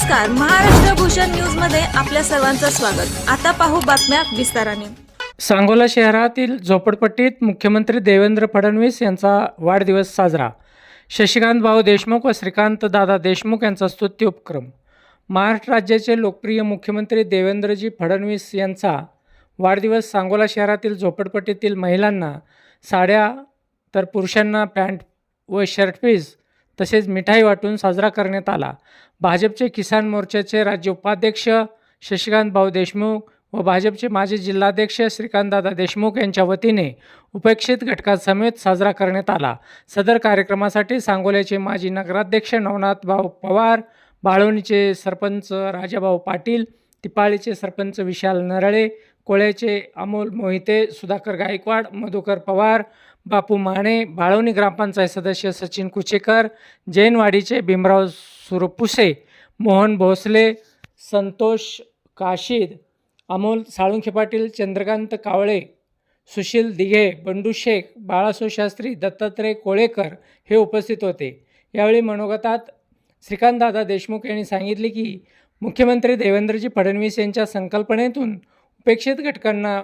नमस्कार. महाराष्ट्र भूषण न्यूजमध्ये आपल्या सर्वांचं स्वागत. आता पाहू बातम्या विस्ताराने. सांगोला शहरातील झोपडपट्टीत मुख्यमंत्री देवेंद्र फडणवीस यांचा वाढदिवस साजरा. शशिकांत भाऊ देशमुख व श्रीकांत दादा देशमुख यांचा स्तुत्य उपक्रम. महाराष्ट्र राज्याचे लोकप्रिय मुख्यमंत्री देवेंद्रजी फडणवीस यांचा वाढदिवस सांगोला शहरातील झोपडपट्टीतील महिलांना साड्या तर पुरुषांना पॅन्ट व शर्ट पीस तसेच मिठाई वाटून साजरा करण्यात आला. भाजपचे किसान मोर्चाचे राज्य उपाध्यक्ष शशिकांत भाऊ देशमुख व भाजपचे माजी जिल्हाध्यक्ष श्रीकांतदादा देशमुख यांच्या वतीने उपेक्षित घटकासमेत साजरा करण्यात आला. सदर कार्यक्रमासाठी सांगोल्याचे माजी नगराध्यक्ष नवनाथभाऊ पवार बाळवणीचे सरपंच राजाभाऊ पाटील तिपाळीचे सरपंच विशाल नरळे कोळ्याचे अमोल मोहिते सुधाकर गायकवाड मधुकर पवार बापू माने बाळवणी ग्रामपंचायत सदस्य सचिन कुचेकर जैनवाडीचे भीमराव सुरपुसे मोहन भोसले संतोष काशीद अमोल साळुंखे पाटील चंद्रकांत कावळे सुशील दिघे बंडू शेख बाळासो शास्त्री दत्तात्रय कोळेकर हे उपस्थित होते. यावेळी मनोगतात श्रीकांतदादा देशमुख यांनी सांगितले की मुख्यमंत्री देवेंद्रजी फडणवीस यांच्या संकल्पनेतून उपेक्षित घटकांना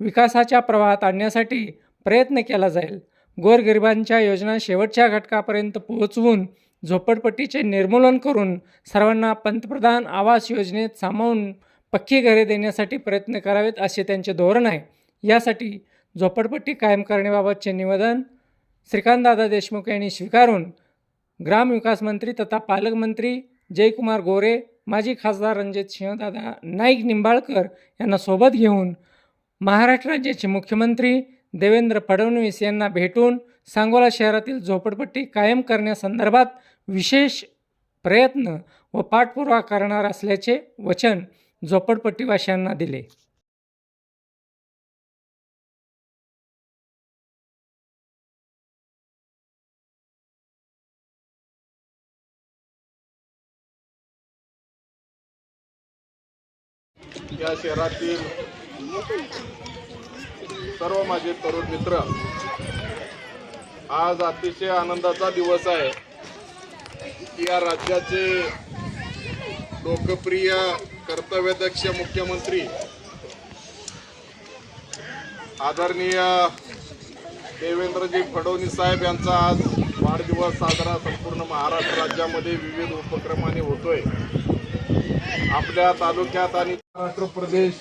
विकासाच्या प्रवाहात आणण्यासाठी प्रयत्न केला जाईल. गोरगरिबांच्या योजना शेवटच्या घटकापर्यंत पोहोचवून झोपडपट्टीचे निर्मूलन करून सर्वांना पंतप्रधान आवास योजनेत सामावून पक्की घरे देण्यासाठी प्रयत्न करावेत असे त्यांचे धोरण आहे. यासाठी झोपडपट्टी कायम करण्याबाबतचे निवेदन श्रीकांतदादा देशमुख यांनी स्वीकारून ग्रामविकास मंत्री तथा पालकमंत्री जयकुमार गोरे माजी खासदार रणजित सिंहदादा नाईक निंबाळकर यांना सोबत घेऊन महाराष्ट्र राज्याचे मुख्यमंत्री देवेंद्र फडणवीस यांना भेटून सांगोला शहरातील झोपडपट्टी कायम करण्यासंदर्भात विशेष प्रयत्न व पाठपुरावा करणार असल्याचे वचन झोपडपट्टीवाशांना दिले. या शहरातील सर्व माझे तरुण मित्र आज अतिशय आनंदाचा दिवस आहे की या राज्याचे लोकप्रिय कर्तव्यदक्ष मुख्यमंत्री आदरणीय देवेंद्रजी फडणवीस साहेब यांचा आज वाढदिवस साजरा संपूर्ण महाराष्ट्र राज्यामध्ये विविध उपक्रमाने होतोय. आपल्या तालुक्यात आणि महाराष्ट्र प्रदेश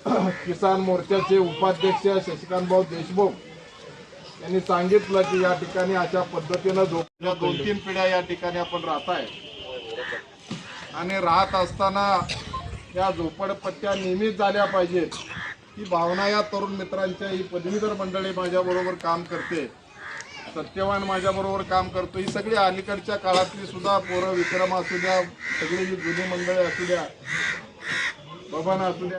किसान मोर्चाचे उपाध्यक्ष शशिकांतभाऊ देशमुख यांनी सांगितलं की या ठिकाणी अशा पद्धतीनं झोपल्या दोन तीन पिढ्या या ठिकाणी आपण राहत आहे आणि राहत असताना या झोपडपट्ट्या नेहमीच झाल्या पाहिजेत. ही भावना या तरुण मित्रांच्या ही पदवीधर मंडळी माझ्याबरोबर काम करते. सत्यवान माझ्याबरोबर काम करतो. ही सगळी अलीकडच्या काळातली सुद्धा पोरं विक्रम असू द्या सगळी जी जुनी मंडळी असू द्या बबन असू द्या